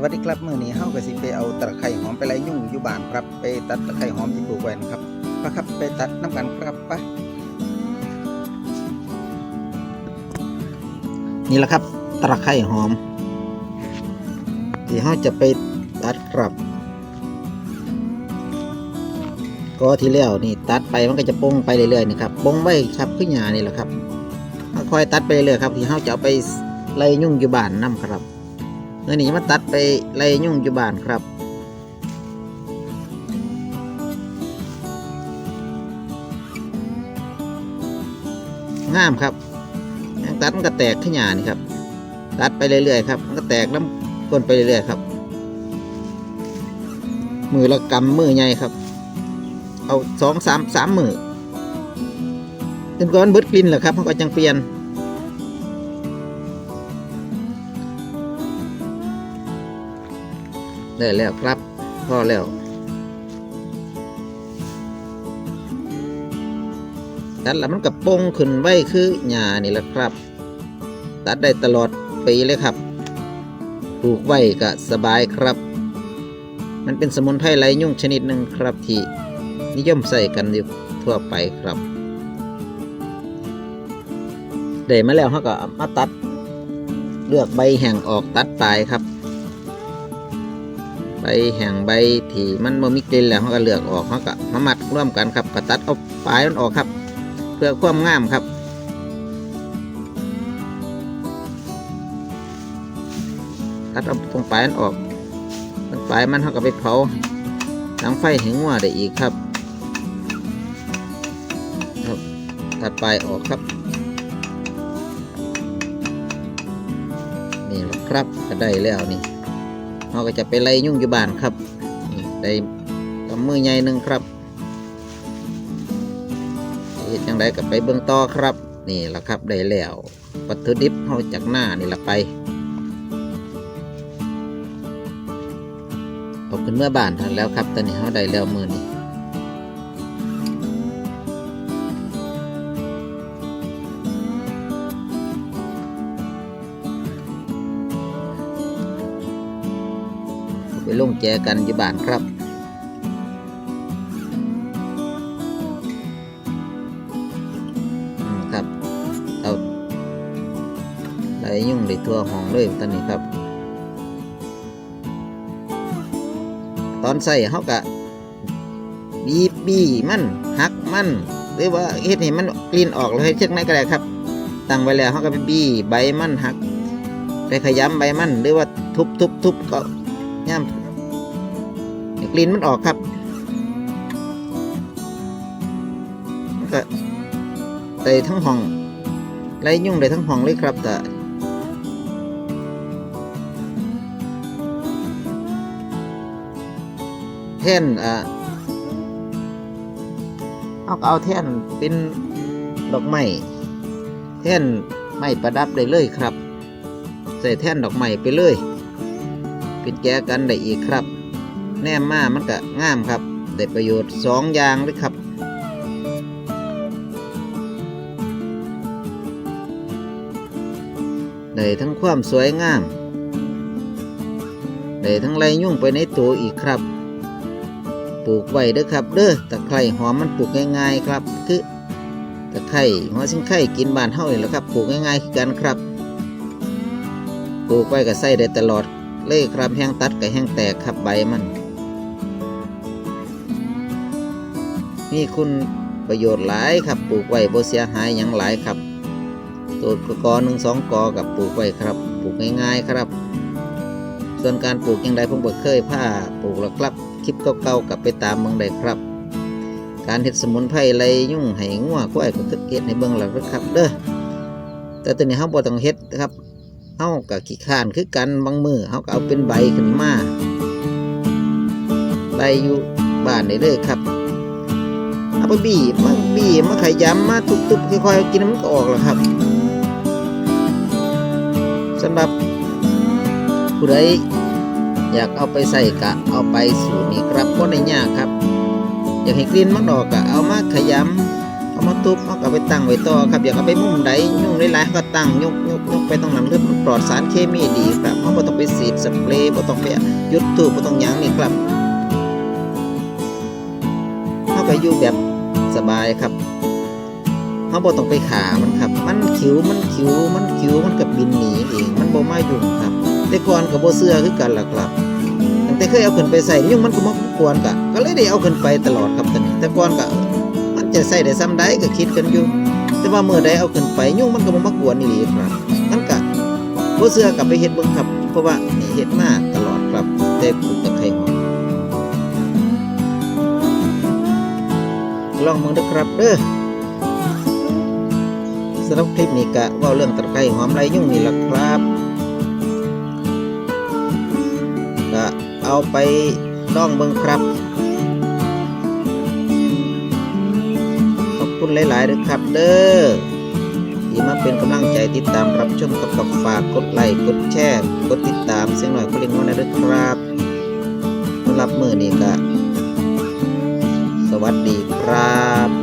สวัสดีครับมื้อนี้เฮาก็สิไปเอาตะไคร้หอมไปไล่ยุ่งอยู่บ้านครับ ไปตัดตะไคร้หอมที่ปลูกไว้นะครับไปครับไปตัดน้ำกันครับไปนี่แหละครับตะไคร้หอมที่เฮาจะไปตัดครับก็ที่แล้วนี่ตัดไปมันก็จะป้งไปเรื่อยๆนี่ครับป้งไว้ครับขึ้นหญ้านี่แหละครับค่อยตัดไปเรื่อยๆครับที่เฮาจะเอาไปไล่ยุ่งอยู่บ้านนํครับ มื่อนี้มาตัดไปไล่ยุ่งอยู่บ้านครับงามครับยังตัดมันก็แตกขึ้หยานี่ครับ ตัดไปเรื่อยๆครับ มันก็แตกน้ำก้นไปเรื่อยๆครับ มือละกำมือใหญ่ครับ เอาสองสามสามมือจนก้อนเบิดกลิ่นแหละครับมันก็จังเปลี่ยน ได้แล้วครับพอแล้วตัดแล้วมันกับปงขึ้นไว้คือหญ้านี่แหละครับ ตัดได้ตลอดปีเลยครับปลูกไว้ก็สบายครับ มันเป็นสมุนไพรไร้ยุ่งชนิดหนึ่งครับที่นิยมใส่กันอยู่ทั่วไปครับได้มาแล้วเขาก็มาตัด เลือกใบแห่งออกตัดปลายครับ แห่งใบที่มันบ่มีกลิ่นแล้วเขาก็เลือกออกเขาก็มามัดร่วมกันครับก็ตัดเอาปลายมันออกครับ เพื่อความงามครับตัดเอาตรงปลายมันออกตรงปลายมันเขาก็ไปเผาหลังไฟให้งัวได้อีกครับครับตัดปลายออกครับนี่แหละครับก็ได้แล้วนี่ เราก็จะไปไล่ยุ่งอยู่บ้านครับนี่ได้กำมือใหญ่หนึ่งครับเห็ดจังไดก็ไปเบื้องต่อครับ นี่แหละครับได้แล้ววัตถุดิบเฮาจากหน้านี่ละไปเอขึ้นเมื่อบ้านทันแล้วครับ ตอนนี้เขาได้แล้วมือนี้ ลงแจกันอยู่บ้านครับอืมครับเอาไล่ยุ่งได้ทั่วห้องเลยตอนนี้ครับ ตอนใส่เขากะบีบบี้มันหักมันหรือว่าเฮ็ดให้มันกลิ่นออกเลยเช่นนั้นก็ได้ครับ ตั้งไว้แล้วเขาก็ไปบี้ใบมันหักไปขยำใบมันหรือว่าทุบทุบทุบก็ย่ำ ลิ่นมันออกครับก็ได้ทั้งห้องไล่ยุ่งได้ทั้งห้องเลยครับแต่แท่นอ่าเอาเอาแท่นเป็นดอกไม้แท่นไม้ประดับได้เลยครับ ใส่แท่นดอกไม้ไปเลยเป็นแจกันได้อีกครับ แนมมามันก็งามครับ ได้ประโยชน์สองอย่างเลยครับได้ทั้งความสวยงามได้ทั้งไรยุ่งไปในตัวอีกครับ ปลูกไว้เด้อครับ เด้อตะไคร่หอมมันปลูกง่ายๆครับ คือตะไคร่หัวสิงไข่กินบานเฮานี่แหละครับปลูกง่ายๆคือกันครับปลูกไว้ก็ใส่ได้ตลอด เลยครับแห้งตัดกับแห้งแตกครับใบมัน มีคุณประโยชน์หลายครับปลูกไว้บ่เสียหายหยังหลายครับตัวกอหนึ่งสองกอกับปลูกไว้ครับ ปลูกง่ายๆครับ ส่วนการปลูกยังไงผมบ่เคยผ้าปลูกแล้วครับคลิปเก่าๆกลับไปตามเมืองได้ครับ การเห็ดสมุนไพรไรยุ่งให้งัวควายก็ตึกเฮ็ดในเบื้องหลังครับ เด้อแต่ตัวนี้เฮาบ่ต้องเฮ็ดนะครับเฮากับขี้ข้านคือกันบางมือเฮาก็เอาเป็นใบขึ้นมาใบอยู่บ้านได้เลยครับ เอาไปบี้มาบี้มาขยำมาทุบๆค่อยๆกินมันก็ออกแล้วครับสำหรับผู้ใดอยากเอาไปใส่กะเอาไปสูตรนี้ครับก็ในยากครับ อยากให้กลิ่นมันออกกะเอามาขยำเอามาทุบเอากลับไปตั้งไว้ต่อครับ อยากเอาไปมุมใดยุ่งหลายๆก็ตั้งยกยกยกไปตรงนั้นเลยมันปลอดสารเคมีดีครับเขาบ่ต้องไปสีดสเปรย์บ่ต้องไปยุดตูบบ่ต้องยังนี่ครับเขาก็อยู่แบบ สบายครับเขาบ่ต้องไปขามันครับ มันขิวมันขิวมันขิวมันกับบินหนีเองมันบ่มายุ่งครับ แต่ก่อนก็บ่เชื่อคือกันหล่ะครับตั้งแต่เคยเอาขึ้นไปใส่ยุ่งมันก็มากวนกะก็เลยได้เอาขึ้นไปตลอดครับตอนนี้แต่ก่อนก็มันจะใส่ได้ซ้ำใดก็คิดกันอยู่แต่ว่าเมื่อใดเอาขึ้นไปยุ่งมันก็บ่มากวนนี่หลีครับมันก็บ่เชื่อกลับไปเฮ็ดเบิ่งครับ เพราะว่านี่เฮ็ดมาตลอดครับแต่ปลูกตะไคร้ ลองเบิ่งด้อครับเด้อสำหรับคลิปนี้ก็เว้าเรื่องตะไคร้หอมไรยุ่งนี่ละครับก็เอาไปลองเบิ่งครับ ขอบคุณหลายๆเลยครับเด้อที่มาเป็นกำลังใจติดตามรับชมกับกับฝากกดไลค์กดแชร์กดติดตามเสียงหน่อยก็เล่นวันนั้นด้วยครับสำหรับมือนี้ก็ส วัสดีครับ